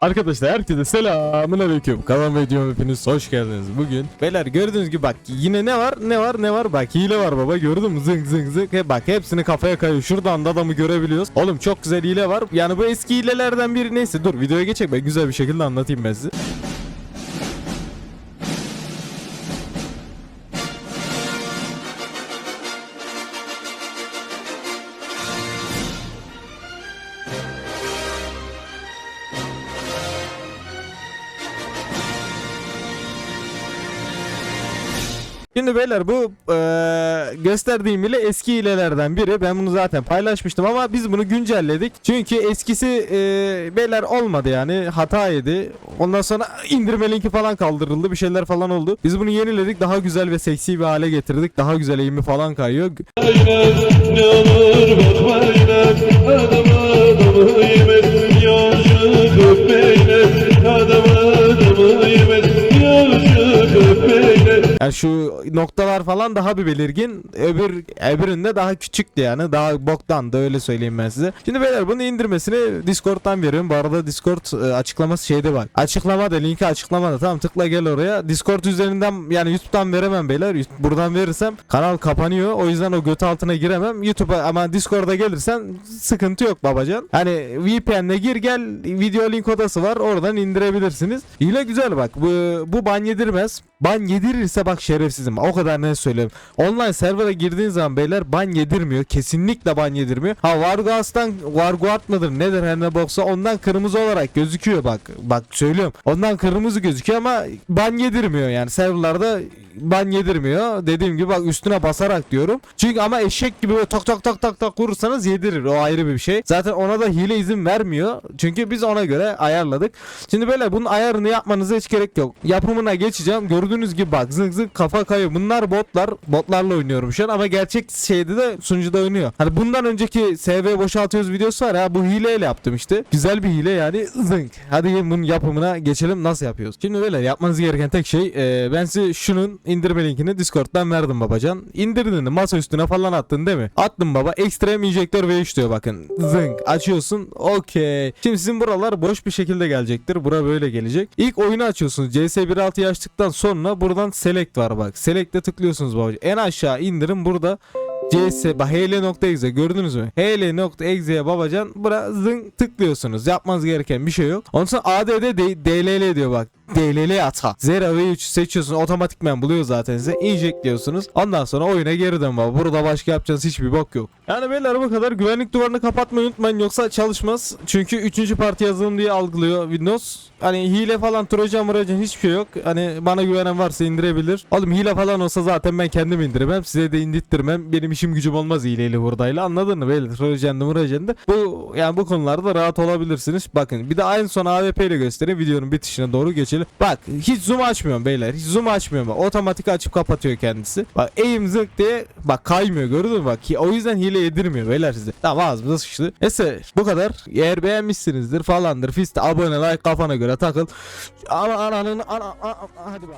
Arkadaşlar herkese selamun aleyküm. Kanalıma videoma hepiniz hoş geldiniz. Bugün beyler gördüğünüz gibi bak yine ne var ne var ne var bak hile var baba gördün mü zıng zıng zıng. He, bak hepsini kafaya kayıyor. Şuradan da adamı görebiliyoruz. Oğlum çok güzel hile var. Yani bu eski hilelerden biri neyse dur videoya geçecek ben güzel bir şekilde anlatayım ben size. Şimdi beyler bu eee, gösterdiğim ile eski hilelerden biri. Ben bunu zaten paylaşmıştım ama biz bunu güncelledik. Çünkü eskisi eee, beyler olmadı yani hata yedi. Ondan sonra indirme linki falan kaldırıldı. Bir şeyler falan oldu. Biz bunu yeniledik. Daha güzel ve seksi bir hale getirdik. Daha güzel eğimi falan kayıyor. Ne olur bakma Yani şu noktalar falan daha bir belirgin. Öbür öbüründe daha küçüktü yani. Daha boktan da öyle söyleyeyim ben size. Şimdi beyler bunu indirmesini Discord'dan veriyorum. Bu arada Discord e, açıklaması şeyde bak. Açıklamada linki açıklamada. Tamam tıkla gel oraya. Discord üzerinden yani YouTube'dan veremem beyler. Buradan verirsem kanal kapanıyor. O yüzden o götü altına giremem. YouTube'a ama Discord'a gelirsen sıkıntı yok babacan. Hani VPN'le gir gel video link odası var. Oradan indirebilirsiniz. Hile güzel bak. Bu, bu ban yedirmez. Ban yedirirse bak şerefsizim. O kadar ne söyleyeyim. Online server'a girdiğin zaman beyler ban yedirmiyor. Kesinlikle ban yedirmiyor. Ha Vargas'tan Varguard mıdır nedir her ne boksa ondan kırmızı olarak gözüküyor bak. Bak söylüyorum. Ondan kırmızı gözüküyor ama ban yedirmiyor yani serverlarda ban yedirmiyor. Dediğim gibi bak üstüne basarak diyorum. Çünkü ama eşek gibi böyle tak tak tak tak tak vurursanız yedirir. O ayrı bir şey. Zaten ona da hile izin vermiyor. Çünkü biz ona göre ayarladık. Şimdi böyle bunun ayarını yapmanıza hiç gerek yok. Yapımına geçeceğim. Gördüğünüz gibi bak zık zık kafa kayıyor. Bunlar botlar. Botlarla oynuyorum şu an ama gerçek şeyde de sunucuda oynuyor. Hani bundan önceki SV boşaltıyoruz videosu var ya bu hileyle yaptım işte. Güzel bir hile yani zınk. Hadi bunun yapımına geçelim nasıl yapıyoruz. Şimdi böyle yapmanız gereken tek şey e, ben size şunun indirme linkini Discord'dan verdim babacan. İndirdiğini masa üstüne falan attın değil mi? Attım baba. Extreme Injector V3 diyor bakın. Zınk. Açıyorsun. Okey. Şimdi sizin buralar boş bir şekilde gelecektir. Bura böyle gelecek. İlk oyunu açıyorsunuz. CS 1.6'yı açtıktan sonra buradan Select var bak. Select'e tıklıyorsunuz babacan. En aşağı indirin burada. CS bak hl.exe gördünüz mü? hl.exe'ye babacan bura zın tıklıyorsunuz. Yapmanız gereken bir şey yok. Ondan sonra ADD DLL diyor bak. DLL ata. Zera V3 seçiyorsun otomatikmen buluyor zaten size. Inject diyorsunuz. Ondan sonra oyuna geri dön baba. Burada başka yapacağınız hiçbir bok yok. Yani beyler bu kadar. Güvenlik duvarını kapatmayı unutmayın yoksa çalışmaz. Çünkü 3. parti yazılım diye algılıyor Windows. Hani hile falan trojan mıracan hiçbir şey yok. Hani bana güvenen varsa indirebilir. Oğlum hile falan olsa zaten ben kendim indirmem. Size de indirttirmem. Benim işim gücüm olmaz hileyle buradayla. Anladın mı? Böyle trojandı mıracandı. Bu yani bu konularda rahat olabilirsiniz. Bakın bir de en son AWP ile göstereyim. Videonun bitişine doğru geçelim. Bak hiç zoom açmıyorum beyler. Hiç zoom açmıyorum. Otomatik açıp kapatıyor kendisi. Bak aim zık diye bak kaymıyor gördün mü? Bak o yüzden hile yedirmiyor beyler size. Tamam ağzımıza sıçtı. Neyse bu kadar. Eğer beğenmişsinizdir falandır. Fiste abone like kafana göre takıl. Ana ananın ana, ana, ana hadi bak.